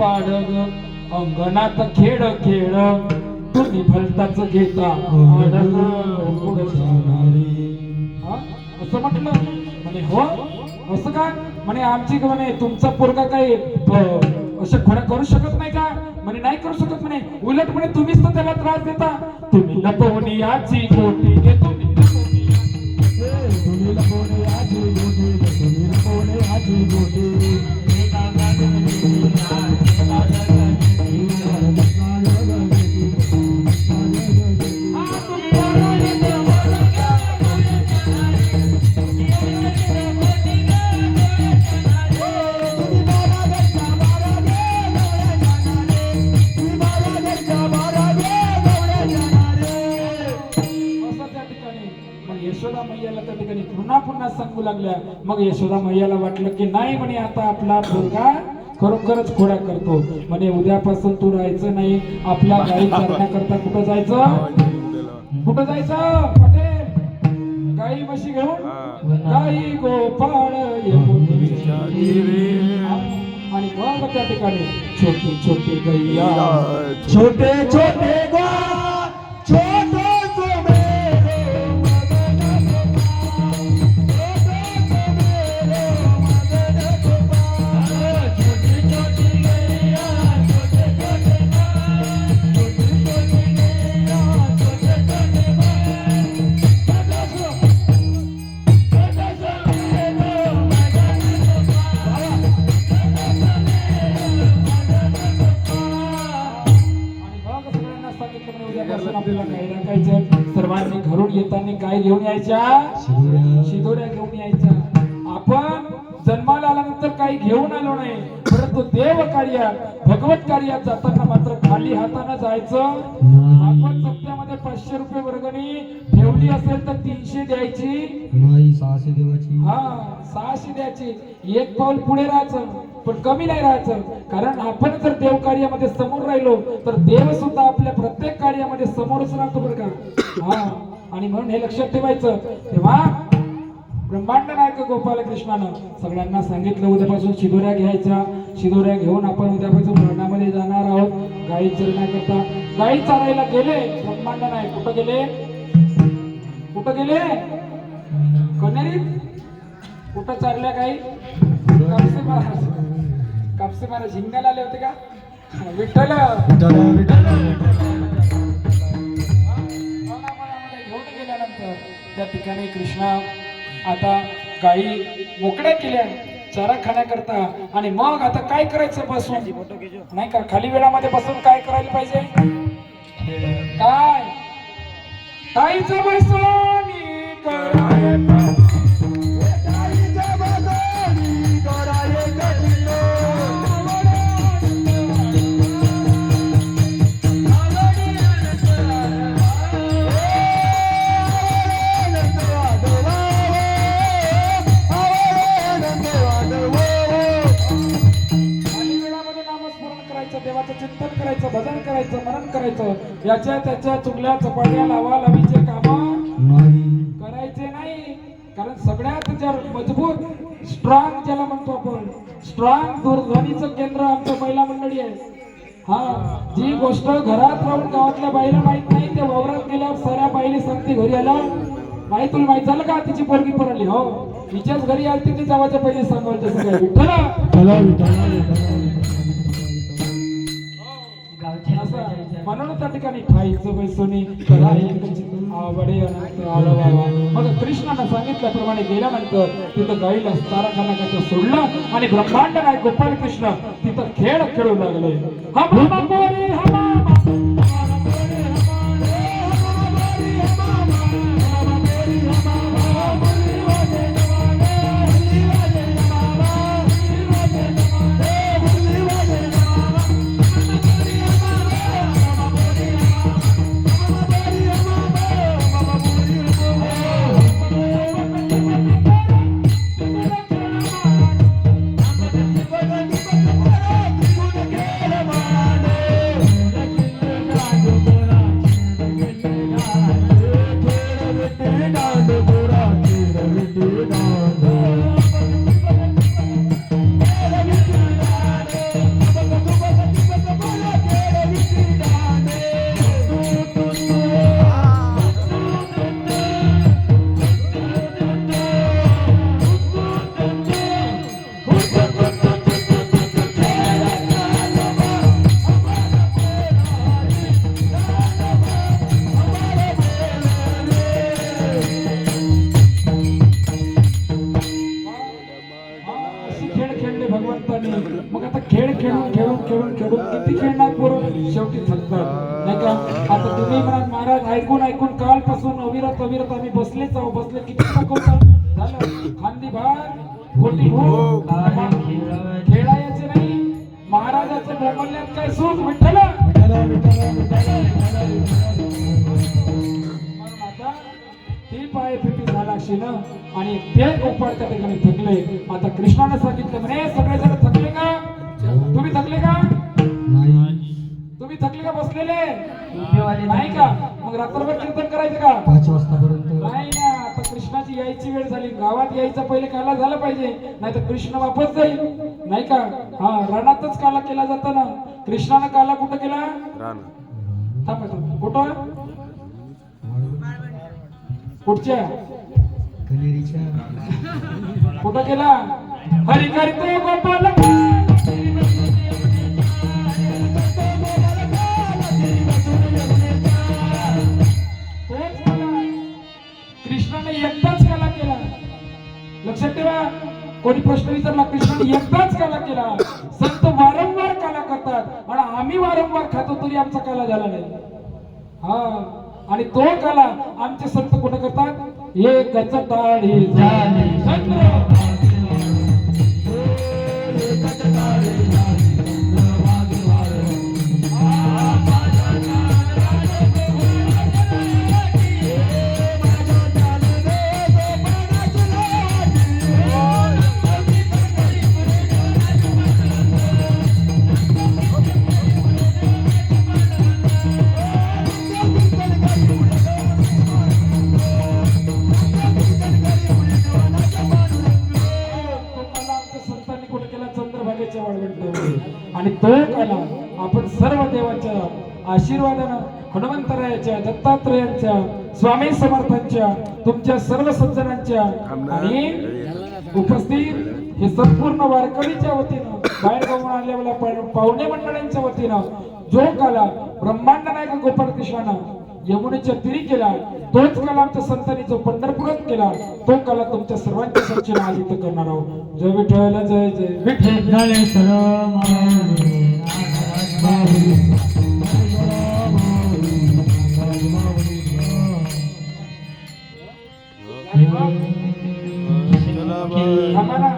पाडग अंगणात खेळ खेळ तुम्ही भलताच घेता असं म्हटलं? म्हणे हो? असं का? म्हणे आमची म्हणे तुमचा पोरगा काही अं, अशा करू शकत नाही का? म्हणे नाही करू शकत म्हणे. उलट म्हणे तुम्हीच तर त्याला त्रास देता. तुम्ही लपवणी याची गोटी तुम्ही लपवणी याची. आजी गोटी तुम्ही लपवणी आजी गोटी मग यशोदा मैयाला वाटलं की नाही म्हणे आता आपला मुलगा खरोखरच खोड्या करतो. म्हणे उद्यापासून तू राहायचं नाही आपल्या गाई करण्याकरता कुठं जायचं? कुठं जायचं? पटेल. गाई म्हशी घेऊन? गाई गोपाळ. आणि मग त्या ठिकाणी छोटी छोटी गैया. छोटे छोटे गा छोटे काय घेऊन यायच्या? शिदोऱ्या. घेऊन यायच्या. आपण जन्माला आल्यानंतर काही घेऊन आलो नाही परंतु देव कार्यात भगवत कार्यात जाताना मात्र खाली हाताने जायचं. आपण सप्त्यामध्ये पाचशे रुपये वर्गणी ठेवली असेल तर तीनशे द्यायची. नाही सहाशे देवाची. हा सहाशे द्यायची. एक पाऊल पुढे राहायचं पण कमी नाही राहायचं. कारण आपण जर देव कार्यामध्ये समोर राहिलो तर देव सुद्धा आपल्या प्रत्येक कार्यामध्ये समोरच राहतो बरं का. हा. आणि म्हणून हे लक्षात ठेवायचं तेव्हा ब्रह्मांड नायक गोपाल कृष्णानं सगळ्यांना सांगितलं उद्यापासून शिदोऱ्या घ्यायच्या. शिदोऱ्या घेऊन आपण उद्यापासून मरणामध्ये जाणार आहोत. गाई चरण्याकरता गाई चारायला गेले ब्रह्मांड नायक कुठं गेले? कुठं गेले? कन्यारीत? कुठं चालल्या काही कापसे महाराज. कापसे महाराज हिंगाला आले होते का? विठ्ठल. विठ्ठल. त्या ठिकाणी कृष्णा आता गायी मोकळ्या केल्या चारा खाण्याकरता. आणि मग आता काय करायचं बसून? नाही का? खाली वेळामध्ये बसून काय करायला पाहिजे? काय? ताईचं बसून करायचं देवाचं चिंतन करायचं भजन करायचं मनन करायचं याच्या त्याच्या चुगल्या चपाट्या लावा लावीचे काम. नाही. करायचे नाही. कारण सगळ्यात जर मजबूत स्ट्रॉंग ज्याला म्हणतो आपण स्ट्रॉंग दूरध्वनीचं केंद्र आमचं महिला मंडळी आहे. हा जी गोष्ट घरात राहून गावातल्या बाईला माहीत नाही ते वावरात गेल्यावर साऱ्या बाईने सांगते घरी आला? माहीत तुला माहीत झालं का? तिची पोरगी पडली हो. तिच्याच घरी आली ती जावाच्या पहिले सांगायचं सगळं विठ्ठला. ठिकाणी ठाईचं बैसोनी करा? एकच आवडे अनंत आळवावा मग कृष्णानं सांगितल्याप्रमाणे गेल्यानंतर तिथं गाईला चारा सोडलं आणि ब्रह्मांड नाय गोपाल कृष्ण तिथं खेळ खेळू लागले. हा खेळ खेळले भगवंतांनी. मग आता खेळ खेळून खेळून खेळून खेळून किती खेळणार पोरं? शेवटी थकतात. नाही का? आता तुम्ही म्हणा महाराज ऐकून ऐकून कालपासून अविरत अविरत आम्ही बसलेच आहो बसले किती थकवतात झालं. खांदी भाग खोटी हो खेळायचे नाही. महाराजाचं मोबल्यात काय सुख विठ्ठला विठ्ठला विठ्ठला विठ्ठला. शिन आणि ते गोपाळ त्या ठिकाणी थकले आता कृष्णाने सांगितलं म्हणे सगळेजण थकले का? तुम्ही थकले का? तुम्ही थकले का बसलेले? नाही का? मग रात्रभर कीर्तन करायचं का? पाच वाजतापर्यंत. नाही ना आता कृष्णाची यायची वेळ झाली. गावात यायचं पहिले काला झालं पाहिजे. नाही तर कृष्ण वापस जाईल. नाही का? हा रणातच काला केला जातो ना कृष्णानं काला कुठं केला? थांबा थांबा. कुठं? कुठच्या? कनेरीच्या कुठं केला हरी करते गोपाल. कृष्णाने एकदाच कला केला. लक्षात ठेवा कोणी प्रश्न विचारला कृष्णाने एकदाच काला केला. संत वारंवार काला करतात. आणि आम्ही वारंवार खातो तरी आमचा काला झाला नाही. हा. आणि तो कला आमचे संत कुठं करतात? एक टाळी झाली. आणि कला आपण सर्व देवाच्या आशीर्वादानं हनुमंतरायाच्या दत्तात्रयांच्या स्वामी समर्थांच्या तुमच्या सर्व सज्जनांच्या आणि उपस्थित हे संपूर्ण वारकरीच्या वतीनं बाहेर गावून आलेल्या पाहुणे मंडळांच्या वतीनं जो कला ब्रह्मांड नायक गोपाळ कृष्णानं यमुनेच्या तिरी केला तोच कला आमच्या संतांनी जो पंढरपुरात केला तो कला तुमच्या सर्वांच्या संचना आज इथं करणार आहोत जय विठ्ठल जय जय विठ्ठल. आणि मग थांबा ना.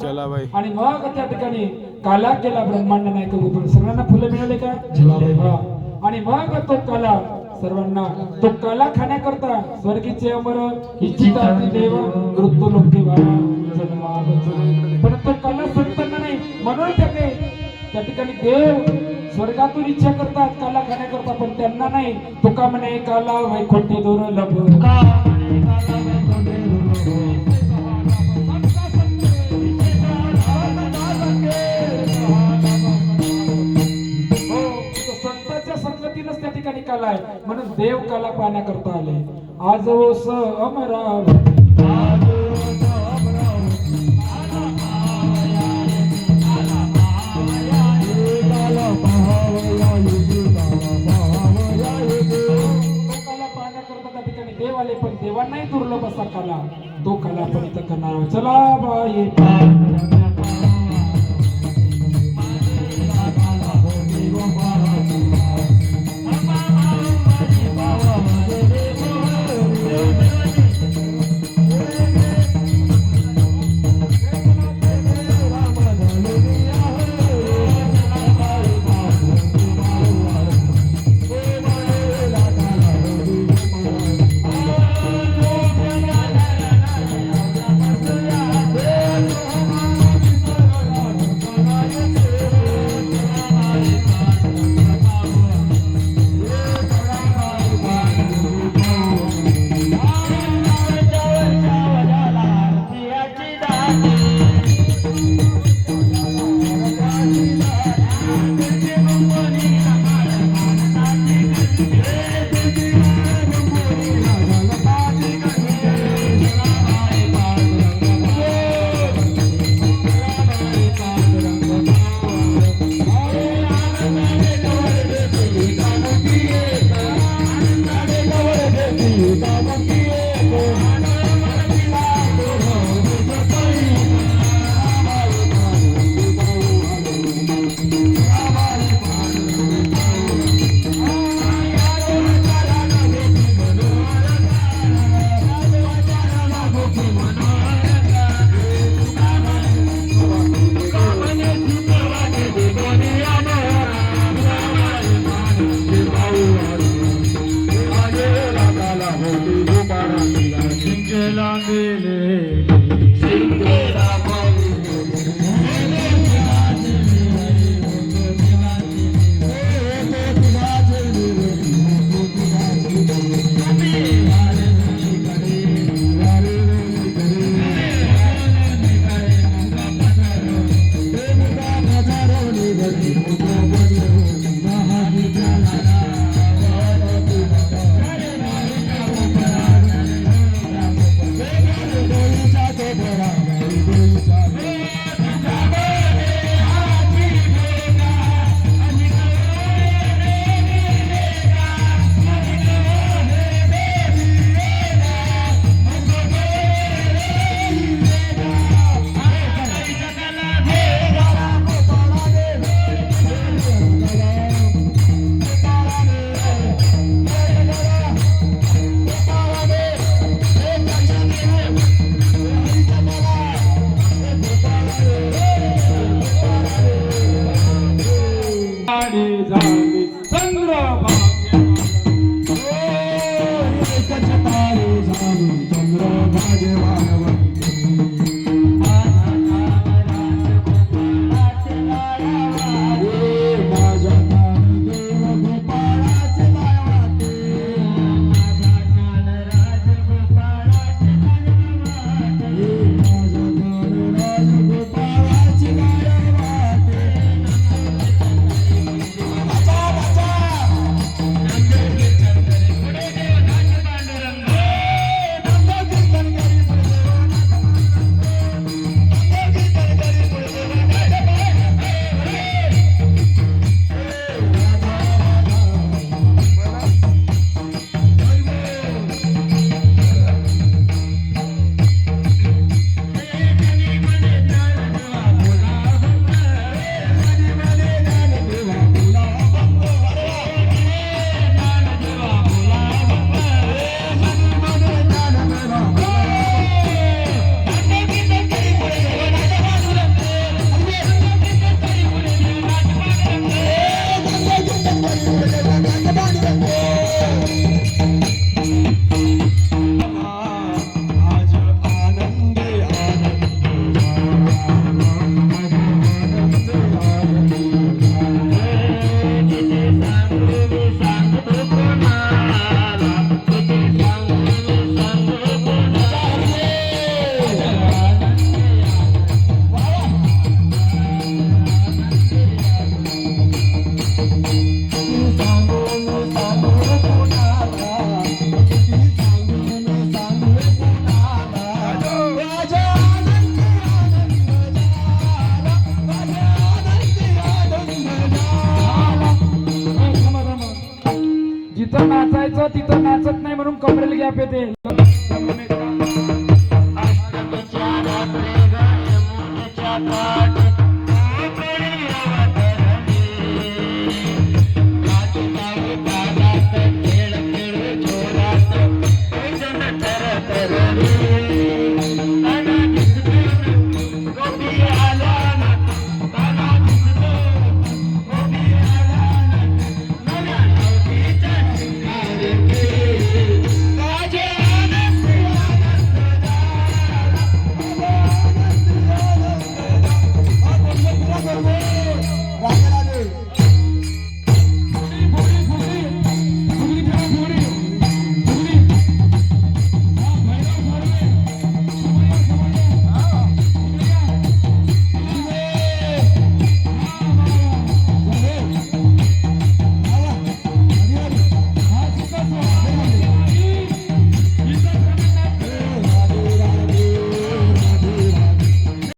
चला बाई आणि मग त्या ठिकाणी काला केला ब्रह्मांड नायक गोपाळ सगळ्यांना फुलं मिळाले का. आणि मग तो काला सर्वांना तो काला खाण्याकरता स्वर्गीचे अमर इच्छिता देव मृत्यू लोक देवा जन्मागत. पण तो काला संतांना नाही म्हणून त्याने त्या ठिकाणी देव स्वर्गातून इच्छा करतात काला खाण्याकरता पण त्यांना नाही. तुका म्हणे काला वैकुंठी दूर कला आहे. म्हणून देव कला पाहण्याकरता आले. आज स अमरावती. तो त्या ठिकाणी. पण देवांनाही दुर्लभ असा कला. तो कला पण इथं करणार चला बाई. Lelande,